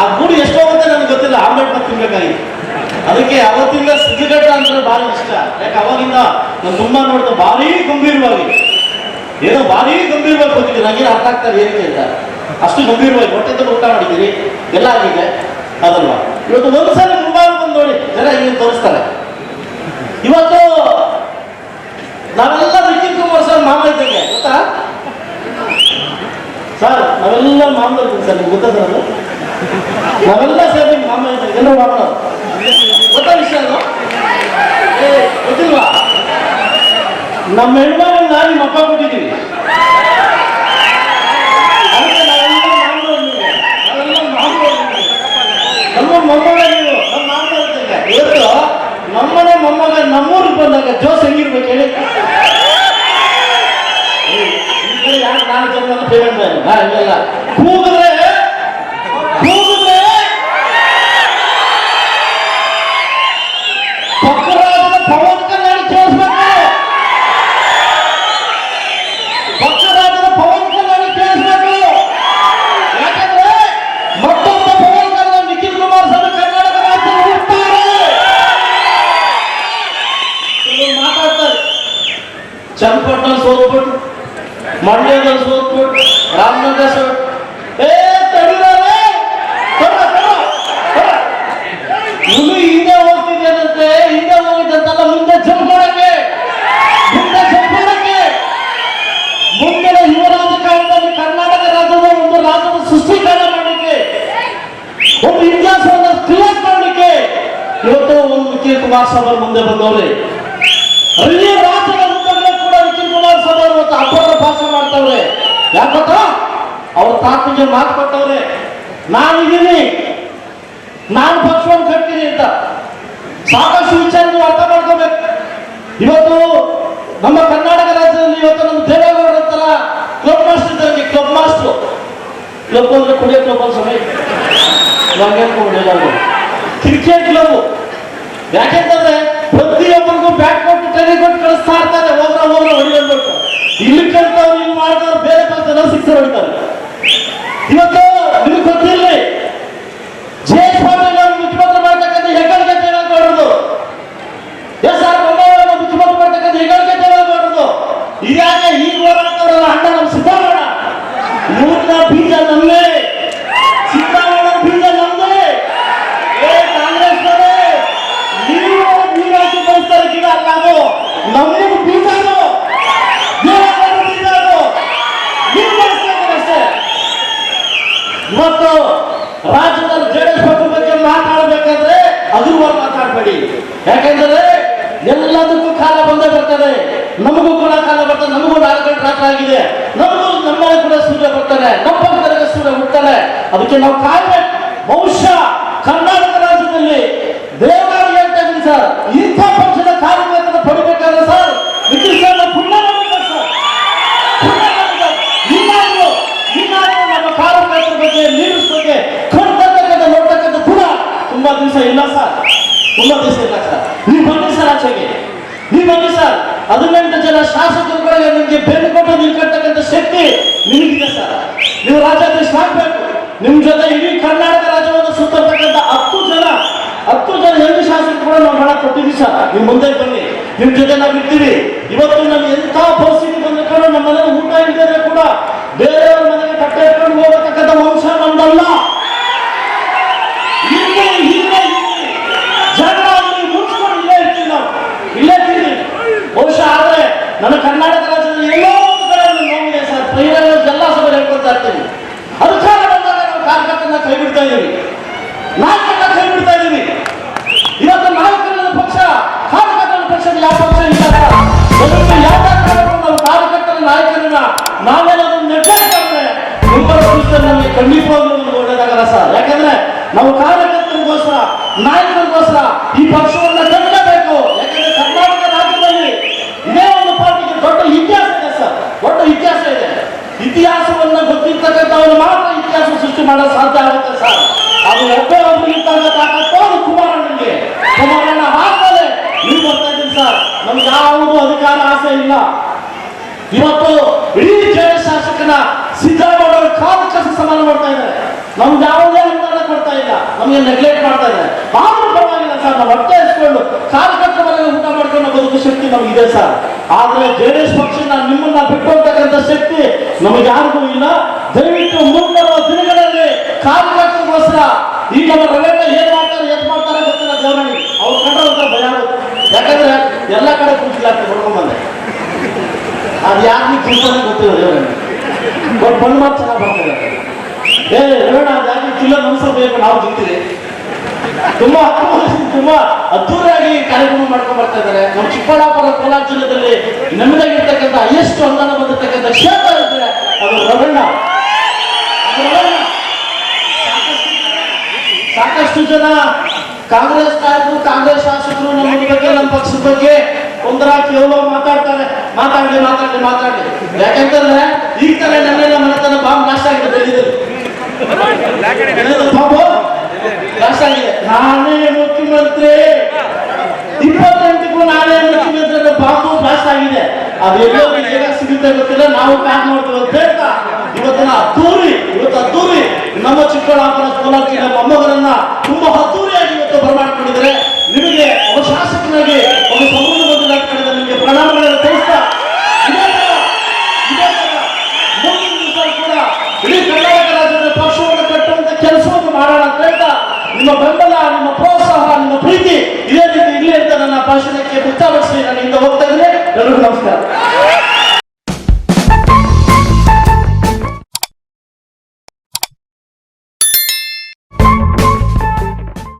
ಆ ಗೂಡು ಎಷ್ಟು ಹೋಗುತ್ತೆ ನನಗೆ ಗೊತ್ತಿಲ್ಲ, ಆಮ್ಲೆಟ್ ಮತ್ತೆ ತಿನ್ಬೇಕಾಗಿ ಅದಕ್ಕೆ ಅವತ್ತಿಂದ ಸಿದ್ಧಗಟ್ಟ ಅಂದ್ರೆ ಭಾರಿ ಇಷ್ಟ. ಯಾಕೆ ಅವಾಗಿಂದ ನಾನು ತುಂಬಾ ನೋಡಿದ ಭಾರಿ ಗಂಭೀರವಾಗಿ. ಏನೋ ಭಾರಿ ಗಂಭೀರವಾಗಿ ಹೋಗಿದ್ದೀನಿ ನನಗೆ ಅರ್ಥ ಆಗ್ತಾರೆ ಏನಕ್ಕೆ ಅಂತ. ಅಷ್ಟು ಗಂಭೀರವಾಗಿ, ಹೊಟ್ಟೆ ತಂದು ಊಟ ಮಾಡಿದ್ದೀರಿ, ಎಲ್ಲ ಆಗಿದೆ. ಅದಲ್ವಾ? ಇವತ್ತು ಒಂದು ಸಲ ಮುಂಬಾರು ಬಂದು ನೋಡಿ, ಜನ ಹಿಂಗೆ ತೋರಿಸ್ತಾರೆ. ಇವತ್ತು ನಾವೆಲ್ಲ ನಿಖಿಲ್ ಕುಮಾರ್ ಸರ್ ಮಾಮ ಇದ್ದಂಗೆ, ಗೊತ್ತಾ? ಸರ್, ನಾವೆಲ್ಲ ಮಾಮ ಸರ್, ನಿಮ್ಗೆ ಗೊತ್ತಾ ಸರ್ ನಾವೆಲ್ಲ ಸೇರಿ ನಿಮ್ಗೆ ಮಾಮ ಇದ್ದಂಗೆ ಎಲ್ಲರೂ ಮಾಮ ಗೊತ್ತಾ ವಿಷಯ ಅದು ಏ, ಗೊತ್ತಿಲ್ವಾ ನಮ್ಮ ಹೆಣ್ಮಗಳನ್ನ ನಿಮ್ಮ ಅಪ್ಪ ಕೊಟ್ಟಿದ್ದೀವಿ ಅದಕ್ಕೆ ನಾವೆಲ್ಲ ಮಾಮೂಲು ನಿಮ್ಗೆ. ನಾವೆಲ್ಲ ಮಾಮೂಲು ನಿಮ್ಗೆ. ನಮ್ಮ ಮೊಮ್ಮಗ ನೀವು ನಮ್ಮ ಮಾಮ ಇದ್ದಂಗೆ ಇವತ್ತು ನಮ್ಮನೆ ಮೊಮ್ಮಗ ನಮ್ಮೂರಿಗೆ ಬಂದಾಗ ಜೋಸ್ ಹೆಂಗಿರ್ಬೇಕು ಹೇಳಿ ಯಾಕೆ ನಾನು ಜನ ಪೇಮೆಂಟ್ ಹಾ ಇಲ್ಲ ಕೂಗಿದ್ರೆ ಮಂಡ್ಯದಲ್ಲಿ ಸೋತ್ಬಿಟ್ಟು ರಾಮನಗರ ಸೋತ್. ಏ, ತಡಿದಾರೆ? ಇನ್ನು ಹಿಂದೆ ಹೋಗ್ತಿದ್ದೇನಂತೆ? ಹಿಂದೆ ಹೋಗಿದ್ದಂತಲ್ಲ ಮುಂದೆ ಜಂಪ್ ಮಾಡಕ್ಕೆ? ಮುಂದೆ ಜಂಪ್ ಮಾಡಕ್ಕೆ? ಮುಂದಿನ ಯುವ ರಾಜಕಾರಣದಲ್ಲಿ ಕರ್ನಾಟಕ ರಾಜ್ಯದ ಒಂದು ರಾಜ್ಯದ ಸೃಷ್ಟೀಕರಣ ಮಾಡಲಿಕ್ಕೆ, ಒಂದು ಇತಿಹಾಸವನ್ನು ಕ್ರಿಯೇಟ್ ಮಾಡಲಿಕ್ಕೆ ಇವತ್ತು ಒಂದು ನಿಖಿಲ್ ಕುಮಾರ್ ಅವರು ಮುಂದೆ ಬಂದವ್ರೆ. ಇವತ್ತು ಮಾಡ್ತವ್ರೆ. ಯಾಕೋ ಅವ್ರ ತಾತನಿಗೆ ಮಾತು ಕೊಟ್ಟವ್ರೆ. ನಾನಿದ್ದೀನಿ. ನಾನು ಪಕ್ಷವನ್ನು ಕಟ್ತೀನಿ ಅಂತ. ಸಾಕಷ್ಟು ವಿಚಾರ ನೀವು ಅರ್ಥ ಮಾಡ್ಕೋಬೇಕು. ಇವತ್ತು ನಮ್ಮ ಕರ್ನಾಟಕ ರಾಜ್ಯದಲ್ಲಿ ಇವತ್ತು ನಮ್ಮ ದೇವೇಗೌಡರ ತರ ಕ್ಲಬ್ ಮಾಸ್ಟರ್ ಇದ್ದಂಗೆ ಕ್ಲಬ್ ಮಾಸ್ಟರ್. ಕ್ಲಬ್ ಅಂದ್ರೆ ಕುಡಿಯೋ ಕ್ಲಬ್ ಅಂತ ಸಮಯ. Cricket club. ಯಾಕೆಂತಂದ್ರೆ ಪ್ರತಿಯೊಬ್ಬರಿಗೂ ಬ್ಯಾಟ್ ಕೊಟ್ಟು ಕೈ ಕೊಟ್ಟು ಕಳಿಸ್ತಾ ಇರ್ತಾರೆ. ಹೋಗ್ರ ಹೋಗ್ರ ಇಲ್ಲಿ ಕಲ್ತವ್ರು ಇಲ್ಲಿ ಮಾಡ್ದವ್ರು ಬೇರೆ ಕಲ್ತವ್ರು ಸಿಕ್ಸರ್ ಹೊಡಿತಾರೆ ಇವತ್ತು ನಿಮ್ಗೆ ಗೊತ್ತಿರಲಿ ಜಯೇಶ್ ಪಾಟೀಲ್ ಅವರು ಮುಖ್ಯಮಂತ್ರಿ ಮಾಡ್ತಕ್ಕಂಥ ಹೆಗ್ಗಳಿಕೆ ದೇವೇಗೌಡರದು ಎಸ್ ಆರ್ ಬೊಮ್ಮಾಯಿಯವರು ಮುಖ್ಯಮಂತ್ರಿ ಈಗ ಅಣ್ಣ ನಮ್ಮ ಸಿದ್ಧಾರಣ ಇವ್ರನ್ನ ಬೀಜ ನಮ್ಮೇ ಸಿದ್ದರಾಮಯ್ಯ ಬೀಜ ನಮ್ಮದೇ ಏ ಕಾಂಗ್ರೆಸ್ ನೀವು ನೀರಾಕಿ ಕಳಿಸ್ತಾರೆ ಗಿಡ ಅಲ್ಲ ಅದು ನಮ್ಮದು ಬೀಜ ಅದು ದೇವೇಗೌಡರ ಬೀಜ ಅದು ನೀವು ಕಳಿಸ್ತಾ ಇದ್ದೀರಿ ಅಷ್ಟೇ ಇವತ್ತು ರಾಜ್ಯದಲ್ಲಿ ಜೆಡಿಎಸ್ ಪಕ್ಷ ಬಗ್ಗೆ ಮಾತಾಡಬೇಕಾದ್ರೆ ಅದು ಮಾತಾಡಬೇಡಿ. ಯಾಕೆಂದ್ರೆ ಎಲ್ಲದಕ್ಕೂ ಕಾಲ ಬಂದೇ ಬರ್ತದೆ. ನಮಗೂ ಕೂಡ ಕಾಲ ಬರ್ತದೆ. ನಮಗೂ ನಾಲ್ಕು ಗಂಟೆ ರಾತ್ರಿ ಆಗಿದೆ. ನಮಗೂ ನಮ್ಮನೆ ಕೂಡ ಸೂರ್ಯ ಬರ್ತಾನೆ. ನಮ್ಮ ಪಕ್ಕದಲ್ಲಿ ಸೂರ್ಯ ಹುಡ್ತಾನೆ ಅದಕ್ಕೆ ನಾವು ಕಾಯ್ಬೇಕು. ಬಹುಶಃ ಕರ್ನಾಟಕ ರಾಜ್ಯದಲ್ಲಿ ದೇವಾಲಯ ಅಂತ ಸರ್. ಇಂಥ ಪಕ್ಷದ ಕಾರ್ಯಕರ್ತನ ಪಡಿಬೇಕಾದ್ರೆ ಸರ್ ನಿಖಿಲ್ ಸರ್ ನಾವು ಪುಣ್ಯ ಮಾಡ್ಬೇಕು ಸರ್ ಇನ್ನಾದ್ರು ಇನ್ನಾದ್ರು ನಮ್ಮ ಕಾರ್ಯಕರ್ತರ ಬಗ್ಗೆ ಲೀಡರ್ಸ್ ಬಗ್ಗೆ ಕೊಡ್ತಕ್ಕಂಥ ನೋಡ್ತಕ್ಕಂಥ ಗುಣ ತುಂಬಾ ದಿವಸ ಇಲ್ಲ ಸರ್ ತುಂಬಾ ದಿವಸ ಇಲ್ಲ ಸರ್ ನೀವು ಬನ್ನಿ ಆಚೆಗೆ ನೀವು ಬನ್ನಿ ಸರ್ ಹದಿನೆಂಟು ಜನ ಶಾಸಕರುಗಳಿಗೆ ನಿಮಗೆ ಬೆನ್ನು ಕೊಟ್ಟು ನಿಲ್ಕಟ್ಟಕ್ಕಂಥ ಶಕ್ತಿ ನಿಮಗಿದೆ ಸರ್. ನೀವು ರಾಜ್ಯಾಧ್ಯಕ್ಷ ಆಗ್ಬೇಕು ನಿಮ್ ಜೊತೆ ಇಡೀ ಕರ್ನಾಟಕ ರಾಜ್ಯವನ್ನು ಸುತ್ತತಕ್ಕಂಥ ಹತ್ತು ಜನ ಹತ್ತು ಜನ ಹೆಣ್ಣು ಶಾಸಕರು ನಾವು ಹಣ ಕೊಟ್ಟಿದ್ದೀವಿ ಸರ್. ನೀವು ಮುಂದೆ ಬನ್ನಿ. ನಿಮ್ ಜೊತೆ ನಾವು ಇರ್ತೀವಿ ಇವತ್ತು ನಾವು ಎಂಥ ಪರಿಸ್ಥಿತಿ ಬಂದ್ರು ನಮ್ಮ ಮನೆಯಲ್ಲಿ ಊಟ ಇಲ್ಲದೆ ಕೂಡ ಬೇರೆಯವ್ರ ಮನೆಗೆ ಕಟ್ಟೆ ಇಟ್ಕೊಂಡು ಹೋಗತಕ್ಕಂಥ ವಂಶ ನಮ್ದಲ್ಲ. ಭವಿಷ್ಯದಲ್ಲಿ ನಮಗೆ ಖಂಡಿತವಾಗ್ಲೂ ಒಂದು ಒಳ್ಳೇದಾಗಲ್ಲ ಸರ್ ಯಾಕಂದ್ರೆ ನಾವು ಕಾರ್ಯಕರ್ತರಿಗೋಸ್ಕರ, ನಾಯಕರಿಗೋಸ್ಕರ ಈ ಪಕ್ಷವನ್ನ ಕಟ್ಟಬೇಕು ಯಾಕಂದ್ರೆ ಕರ್ನಾಟಕ ರಾಜ್ಯದಲ್ಲಿ ಇದೇ ಒಂದು ಪಾರ್ಟಿಗೆ ದೊಡ್ಡ ಇತಿಹಾಸ ಇದೆ ಸರ್. ದೊಡ್ಡ ಇತಿಹಾಸ ಇದೆ. ಇತಿಹಾಸವನ್ನ ಗೊತ್ತಿರ್ತಕ್ಕಂಥವ್ರು ಮಾತ್ರ ಇತಿಹಾಸ ಸೃಷ್ಟಿ ಮಾಡಲು ಸಾಧ್ಯ ಆಗುತ್ತೆ ಸರ್. ಅದು ಒಬ್ಬೇ ಒಬ್ಬರಿಗಿದ್ದಾಗ ತಾಕತ್ತು ಅದು ಕುಮಾರಣ್ಣನಿಗೆ. ಕುಮಾರಣ್ಣ ನೀವು ಬರ್ತಾ ಇದ್ದೀನಿ ಸರ್. ನಮ್ಗೆ ಯಾವುದು ಅಧಿಕಾರ, ಆಸೆ ಇಲ್ಲ. ಇವತ್ತು ಇಡೀ ಜನ ಶಾಸಕನ ಸಿದ್ದರಾಮಯ್ಯ ಕಾಲು ಕಸ ಸಮಾನ ಮಾಡ್ತಾ ಇದ್ದಾರೆ. ನಮ್ಗೆ ಯಾವುದೇ ಅನುದಾನ ಕೊಡ್ತಾ ಇಲ್ಲ. ನಮಗೆ ನೆಗ್ಲೆಕ್ಟ್ ಮಾಡ್ತಾ ಇದೆ ಆದ್ರೂ ಪರವಾಗಿಲ್ಲ ಸರ್. ನಾವು ಹೊಟ್ಟೆ ಹಚ್ಕೊಂಡು ಕಾರ್ಯಕರ್ತರ ಮನೆಗೆ ಊಟ ಮಾಡ್ಕೊಂಡು ಬದುಕು ಶಕ್ತಿ ನಮಗಿದೆ ಸರ್. ಆದರೆ ಜೆ ಡಿ ಎಸ್ ಪಕ್ಷನ ನಿಮ್ಮನ್ನ ಬಿಟ್ಕೊಳ್ತಕ್ಕಂಥ ಶಕ್ತಿ ನಮಗೆ ಯಾರಿಗೂ ಇಲ್ಲ. ದಯವಿಟ್ಟು ಮುಂಬರುವ ದಿನಗಳಲ್ಲಿ ಕಾರ್ಯಕರ್ತರಿಗೋಸ್ಕರ ಈಗ ನಮ್ಮ ರವೇಂದ್ರ ಏನ್ ಮಾಡ್ತಾರೆ ಏನ್ ಮಾಡ್ತಾರೆ ಗೊತ್ತಿಲ್ಲ ದೇವರನಿಗೆ ಅವ್ರು ಕಂಡ್ರೆ ಭಯ ಆಗುತ್ತೆ. ಯಾಕಂದ್ರೆ ಎಲ್ಲ ಕಡೆ ಕೂತಿಲಾಗ್ತದೆ ಹೊಡ್ಕೊಂಡ್ ಬಂದೆ. ಅದು ಯಾರಿಗೂ ಕೂತಾನೆ ಗೊತ್ತಿಲ್ಲ ಬಟ್ ಬಂದ್ ಮಾತು ಚೆನ್ನಾಗಿ ಬರ್ತದೆ ಏ ರವೀಣ ಬೇಕು ನಾವು ಜಿಂತೀರಿ ತುಂಬಾ ತುಂಬಾ ಅದ್ದೂರಿಯಾಗಿ ಕಾರ್ಯಕ್ರಮ ಮಾಡ್ಕೊಂಡು ಬರ್ತಾ ಇದ್ದಾರೆ. ನಮ್ಮ ಚಿಕ್ಕಬಳ್ಳಾಪುರ ಕೋಲಾರ ಜಿಲ್ಲೆಯಲ್ಲಿ ನೆಮ್ಮದಿಯಾಗಿರ್ತಕ್ಕಂಥ ಹೈಯೆಸ್ಟ್ ಅನುದಾನ ಬಂದಿರತಕ್ಕಂಥ ಕ್ಷೇತ್ರ ಇದ್ರೆ ಅದು ರವಣ್ಣ ಸಾಕಷ್ಟು ಜನ ಕಾಂಗ್ರೆಸ್ ನಾಯಕರು, ಕಾಂಗ್ರೆಸ್ ಶಾಸಕರು ನಮ್ಮ ಬಗ್ಗೆ, ನಮ್ಮ ಪಕ್ಷದ ಬಗ್ಗೆ ಒಂದರ ಕೇವಲ ಮಾತಾಡ್ತಾರೆ. ಮಾತಾಡ್ಲಿ ಮಾತಾಡ್ಲಿ ಮಾತಾಡ್ಲಿ. ಯಾಕಂತಂದ್ರೆ ಈಗ ತಾನೇ ನನ್ನೆಲ್ಲ ಮನೆತನ ಬಾಂಬ್ ನಾಶ ಆಗಿದೆ ಬೆಳೆದಿದ್ದು ಬಾಂಬು ನಾಶ ಆಗಿದೆ ನಾನೇ ಮುಖ್ಯಮಂತ್ರಿ ಇಪ್ಪತ್ತೆಂಟಕ್ಕೂ ನಾನೇ ಮುಖ್ಯಮಂತ್ರಿ ಅನ್ನೋ ಬಾಂಬು ಬ್ಲಾಸ್ಟ್ ಆಗಿದೆ ಅದು ಎಲ್ಲೋ ಹೇಗ ಸಿಗುತ್ತೆ ಗೊತ್ತಿಲ್ಲ, ನಾವು ಪ್ಯಾಕ್ ಮಾಡ್ತೀವಿ ಅಂತ ಹೇಳ್ತಾ, ಇವತ್ತಿನ ಅದ್ದೂರಿ, ಇವತ್ತು ಅದ್ದೂರಿ, ನಮ್ಮ ಚಿಕ್ಕಬಳ್ಳಾಪುರ ಕೋಲಾರ ನಮ್ಮ ಮೊಮ್ಮಗರನ್ನ ತುಂಬಾ ಅದ್ದೂರಿಯಾಗಿ ಇವತ್ತು ಬರಮಾಡ್ಕೊಂಡಿದ್ದಾರೆ. ನಿಮಗೆ ಒಬ್ಬ ಶಾಸಕನಾಗಿ ಒಬ್ಬ ಸಮೃದ್ಧ ಬಂಧು ಕಡೆದ ನಿಮಗೆ ಪ್ರಣಾಮಗಳನ್ನು ತಿಳಿಸ್ತಾ ಮುಂದಿನ ಕೂಡ ಇಡೀ ಕರ್ನಾಟಕ ರಾಜ್ಯದ ಪಕ್ಷವನ್ನು ಕಟ್ಟುವಂತ ಕೆಲಸವನ್ನು ಮಾಡೋಣ ಅಂತ ಹೇಳ್ತಾ, ನಿಮ್ಮ ಬೆಂಬಲ, ನಿಮ್ಮ ಪ್ರೋತ್ಸಾಹ, ನಿಮ್ಮ ಪ್ರೀತಿ ಇದೇ ರೀತಿ ಇರಲಿ ಅಂತ ನನ್ನ ಭಾಷಣಕ್ಕೆ ಮುಕ್ತಾವಡಿಸಿ ನಾನು ಇಂದ ಹೋಗ್ತಾ ಇದ್ದೇನೆ. ಎಲ್ಲರಿಗೂ ನಮಸ್ಕಾರ.